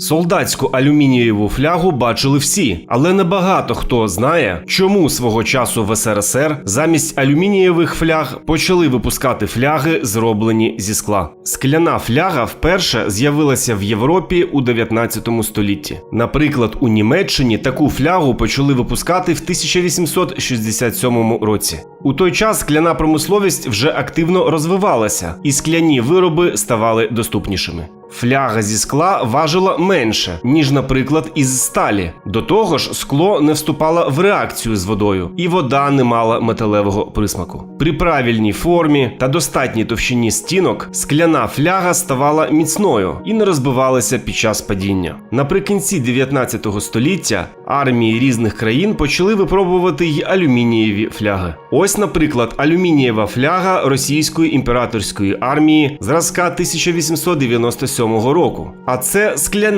Солдатську алюмінієву флягу бачили всі, але небагато хто знає, чому свого часу в СРСР замість алюмінієвих фляг почали випускати фляги, зроблені зі скла. Скляна фляга вперше з'явилася в Європі у 19 столітті. Наприклад, у Німеччині таку флягу почали випускати в 1867 році. У той час скляна промисловість вже активно розвивалася, і скляні вироби ставали доступнішими. Фляга зі скла важила менше, ніж, наприклад, із сталі. До того ж, скло не вступало в реакцію з водою, і вода не мала металевого присмаку. При правильній формі та достатній товщині стінок скляна фляга ставала міцною і не розбивалася під час падіння. Наприкінці 19 століття армії різних країн почали випробувати й алюмінієві фляги. Ось, наприклад, алюмінієва фляга російської імператорської армії зразка 1897 року. А це скляна